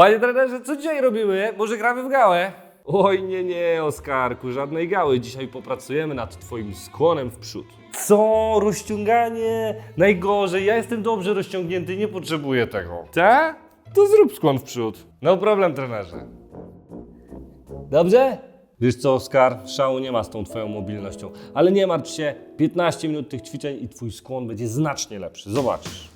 Panie trenerze, co dzisiaj robimy? Może gramy w gałę? Oj, nie, nie, Oskarku, żadnej gały. Dzisiaj popracujemy nad twoim skłonem w przód. Co? Rozciąganie? Najgorzej, ja jestem dobrze rozciągnięty, nie potrzebuję tego. Tak? To zrób skłon w przód. No problem, trenerze. Dobrze? Wiesz co, Oskar, szału nie ma z tą twoją mobilnością, ale nie martw się, 15 minut tych ćwiczeń i twój skłon będzie znacznie lepszy. Zobaczysz.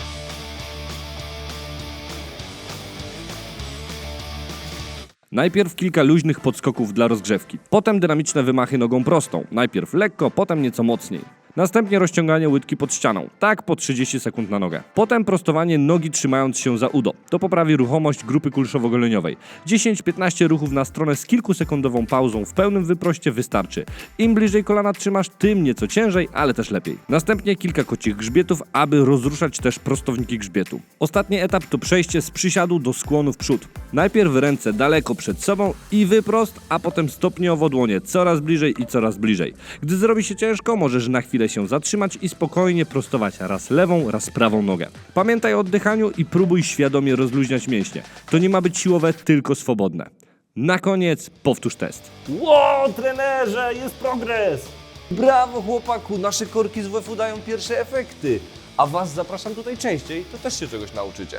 Najpierw kilka luźnych podskoków dla rozgrzewki, potem dynamiczne wymachy nogą prostą, najpierw lekko, potem nieco mocniej. Następnie rozciąganie łydki pod ścianą, tak po 30 sekund na nogę. Potem prostowanie nogi trzymając się za udo. To poprawi ruchomość grupy kulszowo-goleniowej. 10-15 ruchów na stronę z kilkusekundową pauzą w pełnym wyproście wystarczy. Im bliżej kolana trzymasz, tym nieco ciężej, ale też lepiej. Następnie kilka kocich grzbietów, aby rozruszać też prostowniki grzbietu. Ostatni etap to przejście z przysiadu do skłonu w przód. Najpierw ręce daleko przed sobą i wyprost, a potem stopniowo dłonie coraz bliżej i coraz bliżej. Gdy zrobi się ciężko, możesz na chwilę się zatrzymać i spokojnie prostować raz lewą, raz prawą nogę. Pamiętaj o oddychaniu i próbuj świadomie rozluźniać mięśnie. To nie ma być siłowe, tylko swobodne. Na koniec powtórz test. Wow, trenerze, jest progres! Brawo chłopaku, nasze korki z WF-u dają pierwsze efekty. A was zapraszam tutaj częściej, to też się czegoś nauczycie.